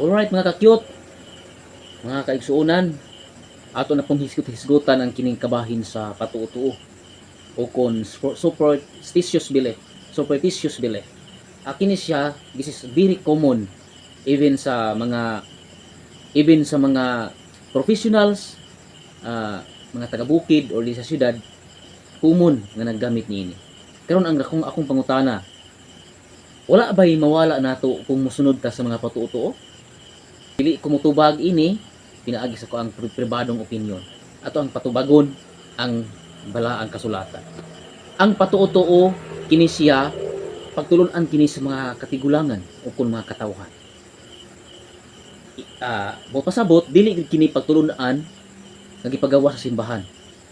Alright mga ka-cute, mga kaigsuunan, ato na pong hisgot-hisgotan ang kining kabahin sa patuo-tuo o kon superstitious belief, superstitious belief. Akin siya, this is very common even sa mga even sa mga professionals, ah, mga taga-bukid or sa syudad, common nga naggamit niini. Karon ang akong akong pangutana, wala ba'y mawala nato kung musunod ka sa mga patuo-tuo? Dili ko mutubag ini, pinaagi sa ko ang pri- pribadong opinion. Ato ang patubagon ang bala ang kasulatan. Ang patuo-tuo kini siya pagtulunan kini sa mga katigulangan o kun mga katawhan. Uh, pasabot dili kini pagtulunan nga gipagawa sa simbahan.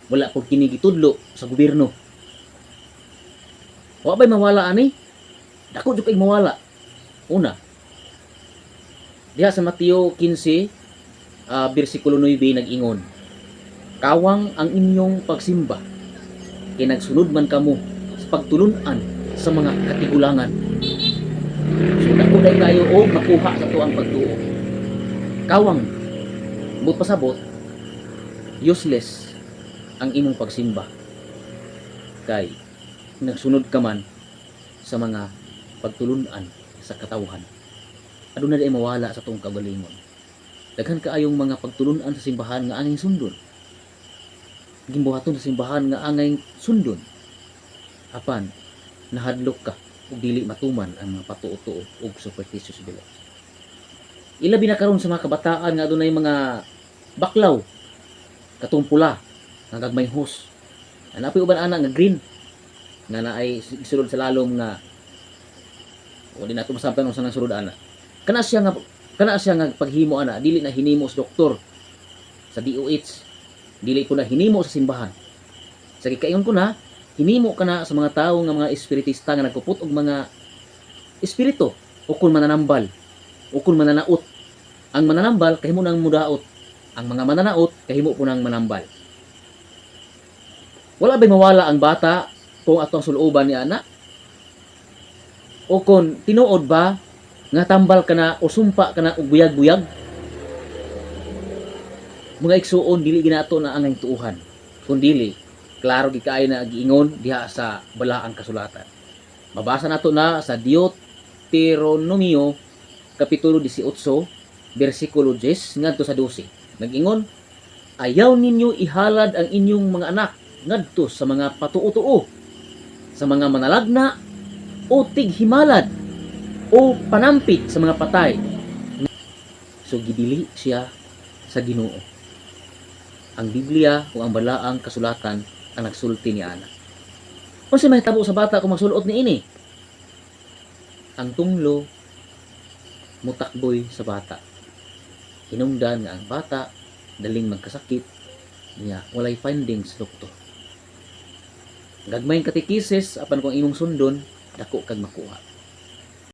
Wala po kini gitudlo sa gobyerno. Wa ba'y mawala ani? Dako jud kay mawala. Una, diha sa Mateo 15, ah, bersikulo 9 nag-ingon, Kawang ang inyong pagsimba, kay nagsunod man kamo sa pagtulunan sa mga katigulangan. So dako day kayo o makuha sa tuang pagtuo. Kawang, but pasabot, useless ang imong pagsimba. Kay, nagsunod ka man sa mga pagtulunan sa katawhan. Ano na di mawala sa tong kagalingon. Daghan kaayong mga pagtulunan sa simbahan nga angay sundon. Gimbuhaton sa simbahan nga angay sundon. Apan, nahadlok ka ug dili matuman ang mga patuo-tuo ug superstitious belief. Ilabi na karon sa mga kabataan nga adunay mga baklaw katong pula nga gagmay hus. Anapoy uban ana nga green nga naay sulod sa lalom nga o di nato masampan unsa nang sulod ana. Kana siya nga kana siya nga paghimo ana dili na hinimo sa doktor sa DOH. Dili ko na hinimo sa simbahan. Sa gikaingon ko na hinimo ka na sa mga tao nga mga espiritista nga nagpuput og mga espiritu o kun mananambal o kun mananaot. Ang mananambal kahimo nang mudaot. Ang mga mananaot kahimo po nang manambal. Wala ba'y mawala ang bata kung atong suluban ni ana? O kung tinuod ba nga tambal ka na o sumpa ka og buyag-buyag? Mga igsuon dili ginato na angay tuuhan. Kung dili, klaro gi kaayo na giingon diha sa balaang kasulatan. Mabasa nato na sa Deuteronomio kapitulo 18 bersikulo 10 ngadto sa 12. Nag-ingon, ayaw ninyo ihalad ang inyong mga anak ngadto sa mga patuo-tuo, sa mga manalagna o tighimalad o panampit sa mga patay. So gidili siya sa Ginoo. Ang Biblia o ang balaang kasulatan ang nagsulti ni Ana. Kung may tabo sa bata kung magsulot ni ini, ang tunglo mutakboy sa bata. Hinungdan nga ang bata daling magkasakit niya walay findings doktor. Gagmayng katikisis apan kung imong sundon dako kag makuha.